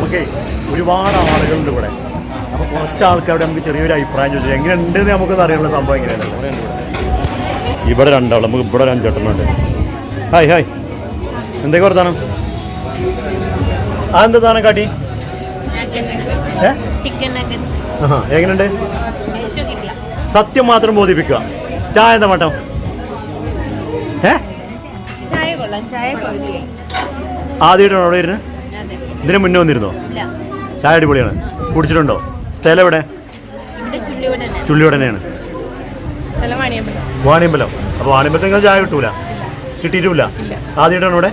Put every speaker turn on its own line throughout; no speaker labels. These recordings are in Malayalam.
നമുക്കേ ഒരുപാട് ആളുകളുണ്ട് ഇവിടെ. അപ്പോൾ കുറച്ച് ആൾക്കാരുടെ നമുക്ക് ചെറിയൊരു അഭിപ്രായം ചോദിച്ചു എങ്ങനെയുണ്ട് എന്ന് നമുക്ക് അറിയാനുള്ള സംഭവം എങ്ങനെയാണ്? ഇവിടെ രണ്ടാൾ നമുക്ക് ഇവിടെ ഒരു അഞ്ചെട്ടെണ്ണുണ്ട് ഹായ് ഹായ്. എന്തൊക്കെ വർത്താനം? ആ എന്താ താനം കാട്ടി എങ്ങനെയുണ്ട്?
കിട്ടില്ല
സത്യം മാത്രം ബോധിപ്പിക്കുക. ചായ എന്താ മട്ടം? ഏ? ആദ്യമായിട്ടാണോ അവിടെ ഇരുന്ന്
അതെ
ഇതിന് മുന്നേ വന്നിരുന്നോ?
ഇല്ല.
ചായ അടിപൊളിയാണ്. കുടിച്ചിട്ടുണ്ടോ? സ്ഥലം എവിടെ?
ഇവിടെ ചുള്ളിയോടെ തന്നെ.
ചുള്ളിയോടെ തന്നെയാണ്.
സ്ഥലം വാണിയമ്പലം.
അപ്പോൾ വാണിയമ്പലത്തിൽ നിങ്ങൾ ചായ കിട്ടൂല? കിട്ടിയിട്ടില്ല ആദ്യമായിട്ടാണ് ഇവിടെ?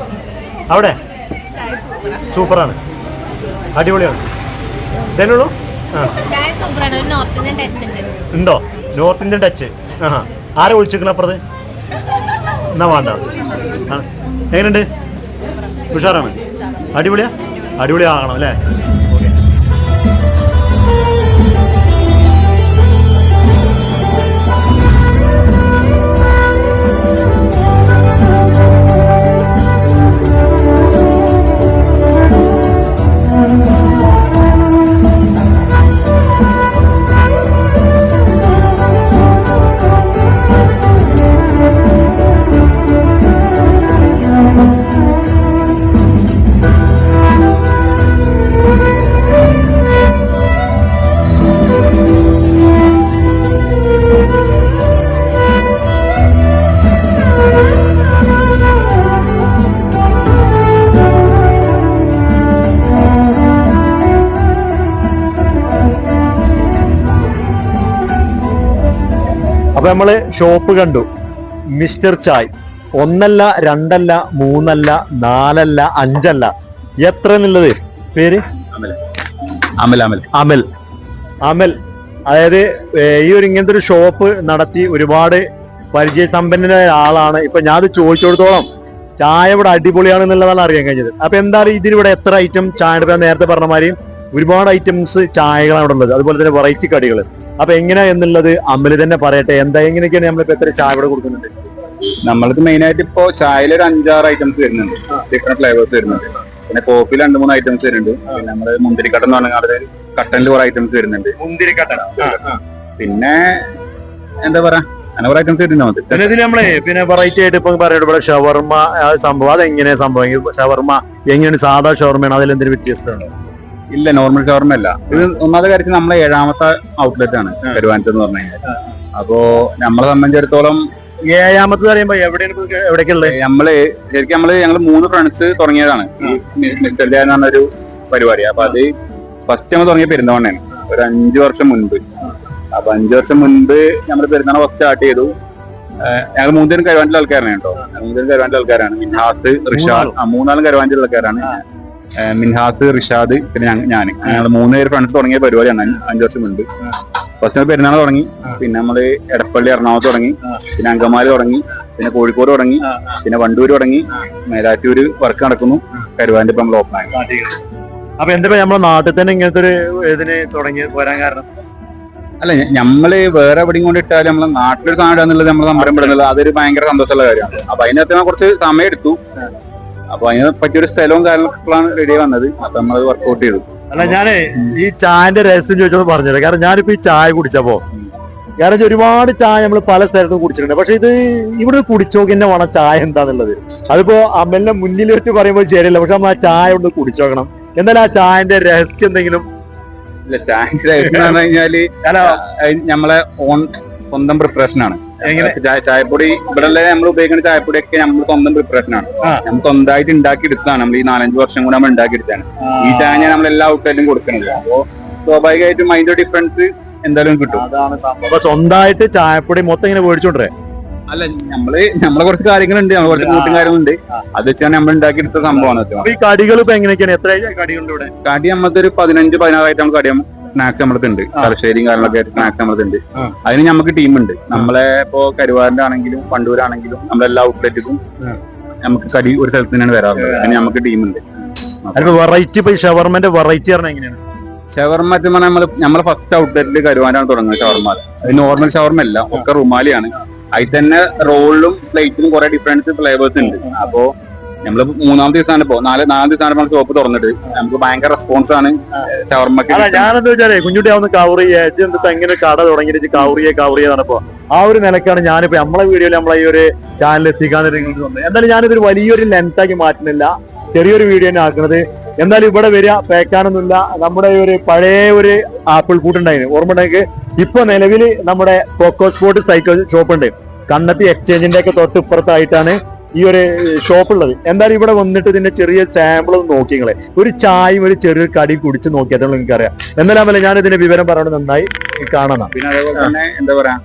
അവിടെ?
ചായ
സൂപ്പറാണ്. അടിപൊളിയാണ്. ഇതന്നെയുള്ളൂ?
ചായ സൂപ്പറാണ്. നോർത്ത് ഇന്ത്യൻ ടച്ച് ഉണ്ട്.
നോർത്ത് ഇന്ത്യൻ ടച്ച് ആ ആരെ വിളിച്ചിരിക്കണ അപ്പുറത്ത്? എന്നാ വേണ്ട. എങ്ങനെയുണ്ട്? ഉഷാറാണ്. അടിപൊളിയാ? അടിപൊളിയാകണം അല്ലേ? അപ്പൊ നമ്മൾ ഷോപ്പ് കണ്ടു. മിസ്റ്റർ ചായ്. ഒന്നല്ല രണ്ടല്ല മൂന്നല്ല നാലല്ല അഞ്ചല്ല. എത്ര എന്നുള്ളത്? പേര്?
അമൽ. അമൽ
അമൽ. അമൽ. അതായത് ഈ ഒരു ഇങ്ങനത്തെ ഒരു ഷോപ്പ് നടത്തി ഒരുപാട് പരിചയസമ്പന്നനായ ആളാണ് ഇപ്പൊ ഞാൻ അത് ചോദിച്ചിടത്തോളം ചായ ഇവിടെ അടിപൊളിയാണ് എന്നുള്ളതാണ് അറിയാൻ കഴിഞ്ഞത്. അപ്പൊ എന്താണ് ഇതിലിവിടെ എത്ര ഐറ്റം ചായ നേരത്തെ പറഞ്ഞ മാതിരി ഒരുപാട് ഐറ്റംസ് ചായകളാണ് ഇവിടെ ഉള്ളത്. അതുപോലെ തന്നെ വെറൈറ്റി കടികൾ അപ്പൊ എങ്ങനെയാ എന്നുള്ളത് അമ്മൽ തന്നെ പറയട്ടെ. എന്താ എങ്ങനെയൊക്കെയാണ് നമ്മളിപ്പോ എത്ര ചായ ഇവിടെ കൊടുക്കുന്നുണ്ട്?
നമ്മൾക്ക് മെയിൻ ആയിട്ട് ഇപ്പോ ചായയിൽ ഒരു അഞ്ചാറ് ഐറ്റംസ് വരുന്നുണ്ട്. ഡിഫറെന്റ് ഫ്ലേവേഴ്സ് വരുന്നുണ്ട്. പിന്നെ കോഫി രണ്ട് മൂന്ന് ഐറ്റംസ് വരുന്നുണ്ട്. പിന്നെ നമ്മൾ മുന്തിരിക്കട്ടൻ എന്ന് പറഞ്ഞാൽ കട്ടനിൽ കുറെ ഐറ്റംസ് വരുന്നുണ്ട്.
മുന്തിരിക്കട്ടൻ.
പിന്നെ എന്താ പറയാ? അങ്ങനെ കുറെ ഐറ്റംസ് വരുന്നുണ്ട്
പിന്നെ ഇതിൽ നമ്മളെ പിന്നെ വെറൈറ്റി ആയിട്ട് ഇപ്പൊ പറയുന്നത് ഇവിടെ ഷവർമ ആ സംഭവം അതെങ്ങനെയാ സംഭവം? ഷവർമ്മ എങ്ങനെയാണ് സാധാ ഷവർമ്മയാണ് അതിൽ എന്തെങ്കിലും വ്യത്യസ്തമുണ്ടോ
ഇല്ല നോർമൽ ഷവർമ അല്ല. ഇത് ഒന്നാമത്തെ കാര്യത്തിൽ നമ്മളെ ഏഴാമത്തെ ഔട്ട്ലെറ്റ് ആണ് കരുവാനത്ത് എന്ന് പറഞ്ഞു കഴിഞ്ഞാൽ അപ്പോ നമ്മളെ സംബന്ധിച്ചിടത്തോളം
ഏഴാമത്തെ പറയുമ്പോ എവിടെയാണ് എവിടേക്കുള്ളത്?
നമ്മൾ ശരിക്കും നമ്മൾ ഞങ്ങൾ മൂന്ന് ഫ്രണ്ട്സ് തുടങ്ങിയതാണ്. ഈ മിസ്റ്റർ ജയ എന്ന് പറഞ്ഞൊരു പരിപാടി. അപ്പൊ അത് ഫസ്റ്റ് നമ്മൾ തുടങ്ങിയ പെരുന്തവണ്ണയാണ് ഒരു അഞ്ചു വർഷം മുൻപ്. അപ്പൊ അഞ്ചു വർഷം മുൻപ് നമ്മൾ പെരുന്നാൾ ഫസ്റ്റ് സ്റ്റാർട്ട് ചെയ്തു. ഞങ്ങൾ മൂന്നുപേരും കരുവാന്റെ ആൾക്കാരാണ് കേട്ടോ. മൂന്നുപേരും കരുവാന്റെ ആൾക്കാരാണ്. മിൻഹാസ് റിഷാദ് ആ മൂന്നാളും കരുവാന്റെ ആൾക്കാരാണ്. മിൻഹാസ് റിഷാദ് പിന്നെ ഞാൻ ഞങ്ങൾ മൂന്ന് പേര് ഫ്രണ്ട്സ് തുടങ്ങിയ പരിപാടിയാണ് അഞ്ചു വർഷം മുൻപ്. ഫസ്റ്റ് നമ്മൾ പെരുന്നാൾ തുടങ്ങി. പിന്നെ നമ്മൾ എടപ്പള്ളി എറണാകുളത്ത് തുടങ്ങി. പിന്നെ അങ്കമാലി തുടങ്ങി. പിന്നെ കോഴിക്കോട് തുടങ്ങി. പിന്നെ വണ്ടൂര് തുടങ്ങി. മേലാറ്റൂര് വർക്ക് നടക്കുന്നു. കരുവാന്റെ ഇപ്പൊ നമ്മൾ ഓപ്പൺ ആയി.
അപ്പൊ എന്താ നമ്മുടെ നാട്ടിൽ തന്നെ ഇങ്ങനത്തെ ഒരു ഇതിന് തുടങ്ങി വരാൻ കാരണം?
അല്ല നമ്മൾ വേറെ എവിടെയും കൊണ്ട് ഇട്ടാലും നമ്മളെ നാട്ടിലൊരു സാധനം എന്നുള്ളത് നമ്മൾ പെടുന്നത് അതൊരു ഭയങ്കര സന്തോഷമുള്ള കാര്യമാണ്. അപ്പൊ അതിനകത്ത് കുറച്ച് സമയം എടുത്തു. അപ്പൊ അതിന് പറ്റിയൊരു സ്ഥലവും കാര്യങ്ങളൊക്കെയാണ് റെഡി വന്നത്. അപ്പൊ നമ്മൾ വർക്ക്ഔട്ട് ചെയ്തു.
അല്ല ഞാനേ ഈ ചായന്റെ രഹസ്യം ചോദിച്ചത് പറഞ്ഞത് കാരണം ഞാനിപ്പോ ഈ ചായ കുടിച്ചപ്പോ കാരണം ഒരുപാട് ചായ നമ്മൾ പല സ്ഥലത്തും കുടിച്ചിട്ടുണ്ട്. പക്ഷെ ഇത് ഇവിടെ കുടിച്ചോക്കിന്റെ വേണം ചായ എന്താന്നുള്ളത്? അതിപ്പോ അമ്മലിനെ മുന്നിൽ വെച്ച് പറയുമ്പോൾ ശരിയല്ല. പക്ഷെ നമ്മൾ ആ ചായ ഒന്ന് കുടിച്ചോക്കണം എന്നാലും ആ ചായന്റെ രഹസ്യം എന്തെങ്കിലും?
ഇല്ല രഹസ്യം എന്ന് പറഞ്ഞു കഴിഞ്ഞാൽ നമ്മളെ ഓൺ സ്വന്തം പ്രിപ്പറേഷൻ ആണ്? ചായപ്പൊടി ഇവിടെ നമ്മൾ ഉപയോഗിക്കുന്ന ചായപ്പൊടി ഒക്കെ നമ്മൾ സ്വന്തം പ്രിപ്പറേഷൻ ആണ്. നമ്മൾ സ്വന്തമായിട്ട് ഉണ്ടാക്കി എടുത്താണ് നമ്മൾ ഈ നാലഞ്ച് വർഷം കൂടെ നമ്മൾ ഉണ്ടാക്കി എടുത്താണ് ഈ ചായ നമ്മൾ എല്ലാ ഔട്ട്ലെറ്റിലും കൊടുക്കുന്നത് അപ്പോ സ്വാഭാവികമായിട്ടും അതിന്റെ ഡിഫറൻസ് എന്തായാലും കിട്ടും.
അപ്പൊ സ്വന്തമായിട്ട് ചായപ്പൊടി മൊത്തം ഇങ്ങനെ മേടിച്ചോണ്ടേ
അല്ല നമ്മൾ നമ്മളെ കുറച്ച് കാര്യങ്ങളുണ്ട്. നമ്മളെ കുറച്ച് കൂട്ടും കാര്യങ്ങളുണ്ട്. അത് വെച്ചാണ് നമ്മൾ ഉണ്ടാക്കി എടുത്ത സംഭവമാണ്
ഈ കടികൾ ഇപ്പൊ എങ്ങനെയൊക്കെയാണ്? എത്ര കടികളുണ്ട് ഇവിടെ?
കടി നമ്മളത്തെ ഒരു പതിനഞ്ച് പതിനാറായിട്ട് നമുക്ക് കടിയും സ്നാക്സ് ഉണ്ട്. തലശ്ശേരിയും കാര്യങ്ങളൊക്കെ ആയിട്ട് സ്നാക്സ് നമ്മളടുണ്ട്
ഉണ്ട്
അതിന് നമുക്ക് ടീമുണ്ട് നമ്മളെ ഇപ്പോ കരുവാറിന്റെ ആണെങ്കിലും പണ്ടൂരാണെങ്കിലും നമ്മളെല്ലാ ഔട്ട്ലെറ്റിലും. നമുക്ക് കടി ഒരു സ്ഥലത്ത് തന്നെയാണ് വരാറുള്ളത്. അതിന് നമുക്ക് ടീമുണ്ട്
വെറൈറ്റി ഇപ്പൊ ഷവർമന്റെ വെറൈറ്റി പറഞ്ഞാൽ എങ്ങനെയാണ്?
ഷവർമ മറ്റും പറഞ്ഞാൽ നമ്മൾ നമ്മളെ ഫസ്റ്റ് ഔട്ട്ലെറ്റിൽ കരുവാനാണ് തുടങ്ങുന്നത് ഷവർമ അത് നോർമൽ ഷവർമ അല്ല ഒക്കെ റുമാലിയാണ്. അതിൽ തന്നെ റോളിലും പ്ലേറ്റിലും കുറെ ഡിഫറൻസ് ഫ്ലേവേഴ്സ് ഉണ്ട് അപ്പോ നമ്മൾ മൂന്നാമത്തെ ദിവസമാണ് ഇപ്പോ. നാല് നാലാം ദിവസമാണ് ഷോപ്പ് തുറന്നിട്ട്. നമുക്ക് ഭയങ്കര റെസ്പോൺസ് ആണ്. ഷവർമ്മക്ക്
ഞാനെന്താ വെച്ചാലേ കുഞ്ഞുട്ടി കവർ ചെയ്യാ എന്താ ഇങ്ങനെ കട തുടങ്ങിയിട്ട് കവർ ചെയ്യുക നടപ്പോ ആ ഒരു നിലക്കാണ് ഞാനിപ്പോ നമ്മളെ വീഡിയോയിൽ നമ്മളെ ഈ ഒരു ചാനൽ എത്തിക്കാൻ നിങ്ങൾക്ക് വന്നത്. എന്തായാലും ഞാനിതൊരു വലിയൊരു ലെങ്ത് ആക്കി മാറ്റുന്നില്ല. ചെറിയൊരു വീഡിയോ തന്നെ ആക്കുന്നത് എന്തായാലും ഇവിടെ വരിക പേക്കാനൊന്നുമില്ല. നമ്മുടെ ഈ ഒരു പഴയ ഒരു ആപ്പിൾ കൂട്ടുണ്ടായിരുന്നു ഓർമ്മ ഉണ്ടെങ്കിൽ ഇപ്പൊ നിലവിൽ നമ്മുടെ കൊക്കോ സ്പോർട്ട് സൈക്കിൾ ഷോപ്പ് ഉണ്ട്. കണ്ണത്തി എക്സ്ചേഞ്ചിന്റെ ഒക്കെ തൊട്ട് ഇപ്പുറത്തായിട്ടാണ് ഈ ഒരു ഷോപ്പ് ഉള്ളത് എന്തായാലും ഇവിടെ വന്നിട്ട് ഇതിന്റെ ചെറിയ സാമ്പിൾ ഒന്ന് നോക്കി നിങ്ങളെ. ഒരു ചായയും ഒരു ചെറിയൊരു കടി കുടിച്ച് നോക്കിയാൽ നിങ്ങൾക്ക് അറിയാം എന്നാലും ഞാൻ ഇതിന്റെ വിവരം പറയുന്നത് നന്നായി കാണണം
പിന്നെ അതേപോലെ തന്നെ എന്താ പറയാ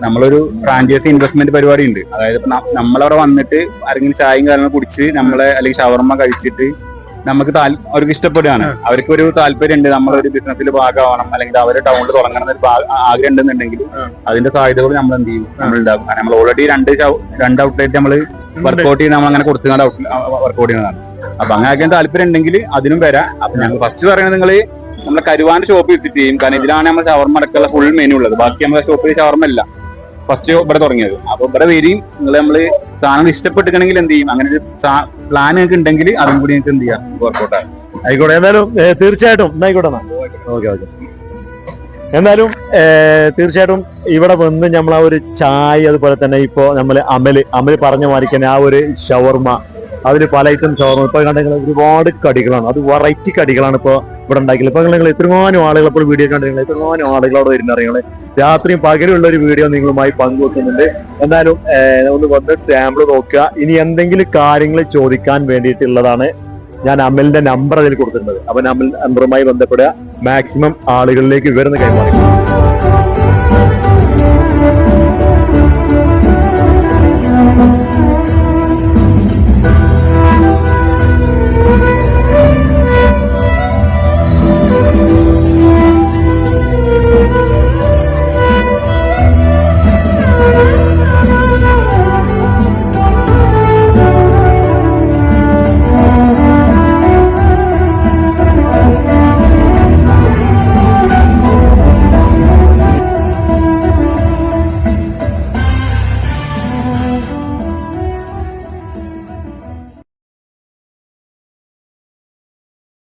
നമ്മളൊരു ഫ്രാഞ്ചൈസി ഇൻവെസ്റ്റ്മെന്റ് പരിപാടി ഉണ്ട് അതായത് നമ്മളവിടെ വന്നിട്ട് ആരെങ്കിലും ചായയും കാര്യങ്ങളും കുടിച്ച് നമ്മളെ അല്ലെങ്കിൽ ഷവർമ്മ കഴിച്ചിട്ട് നമുക്ക് അവർക്ക് ഇഷ്ടപ്പെടുകയാണ്. അവർക്ക് ഒരു താല്പര്യം ഉണ്ട് നമ്മളൊരു ബിസിനസ്സിൽ ഭാഗമാവണം അല്ലെങ്കിൽ അവർ ടൗണിൽ തുടങ്ങണം എന്നൊരു ആഗ്രഹം ഉണ്ടെന്നുണ്ടെങ്കിൽ അതിന്റെ സാധ്യതകൾ നമ്മൾ എന്ത് ചെയ്യും? നമ്മൾ ഉണ്ടാക്കും. കാരണം നമ്മൾ ഓൾറെഡി രണ്ട് രണ്ട് ഔട്ട്ലെറ്റ് നമ്മൾ വർക്കൗട്ട് ചെയ്ത് നമ്മൾ അങ്ങനെ കൊടുത്തുകൊണ്ട് വർക്കൗട്ട് ചെയ്യുന്നതാണ്. അപ്പൊ അങ്ങനെ ആക്കാൻ താല്പര്യം ഉണ്ടെങ്കിൽ അതിനും വരാം. അപ്പൊ ഞങ്ങൾ ഫസ്റ്റ് പറയുന്നത് നിങ്ങൾ നമ്മളെ കരുവാന്റെ ഷോപ്പ് വിസിറ്റ് ചെയ്യും. കാരണം ഇതിലാണ് നമ്മൾ ഷവർമ്മ അടക്കമുള്ള ഫുൾ മെനു ഉള്ളത്. ബാക്കി നമ്മുടെ ഷോപ്പിൽ ഷവർമ്മ ഇല്ല ഫസ്റ്റ് ഇവിടെ തുടങ്ങിയത്. അപ്പൊ ഇവിടെ വരികയും നിങ്ങൾ നമ്മൾ സാധനം ഇഷ്ടപ്പെട്ടിട്ടുണ്ടെങ്കിൽ എന്ത് ചെയ്യും? അങ്ങനെ ഒരു പ്ലാൻ ഒക്കെ ഉണ്ടെങ്കിൽ അതും കൂടി നിങ്ങൾക്ക് എന്ത് ചെയ്യാം? വർക്കൗട്ട് ആകും
ആയിക്കോട്ടെ. എന്തായാലും തീർച്ചയായിട്ടും എന്നായിക്കോട്ടെ ഓക്കെ ഓക്കെ എന്തായാലും തീർച്ചയായിട്ടും ഇവിടെ വന്ന് നമ്മൾ ആ ഒരു ചായ അതുപോലെ തന്നെ ഇപ്പോ നമ്മൾ അമൽ അമൽ പറഞ്ഞ മാതിരി ആ ഒരു ഷവർമ അതിൽ പല ഐറ്റം ഷവർമ ഇപ്പൊ കണ്ടെങ്കിൽ ഒരുപാട് കടികളാണ്. അത് വെറൈറ്റി കടികളാണ് ഇപ്പൊ ഇവിടെ ഉണ്ടാക്കിയത്. ഇപ്പൊ നിങ്ങൾ എത്രമാനും ആളുകൾ ഇപ്പോൾ വീഡിയോ കണ്ടെങ്കിൽ എത്രമാനും ആളുകൾ അവിടെ വരുന്ന അറിയങ്ങൾ രാത്രിയും പകലുള്ള ഒരു വീഡിയോ നിങ്ങളുമായി പങ്കുവെക്കുന്നുണ്ട്. എന്നാലും ഒന്ന് വന്ന് സാമ്പിൾ നോക്കുക. ഇനി എന്തെങ്കിലും കാര്യങ്ങൾ ചോദിക്കാൻ വേണ്ടിയിട്ടുള്ളതാണ് ഞാൻ അമലിന്റെ നമ്പർ അതിൽ കൊടുത്തിട്ടുണ്ട് അപ്പൊ അമൽ നമ്പറുമായി ബന്ധപ്പെടുക. മാക്സിമം ആളുകളിലേക്ക് വിവരം കൈമാറി.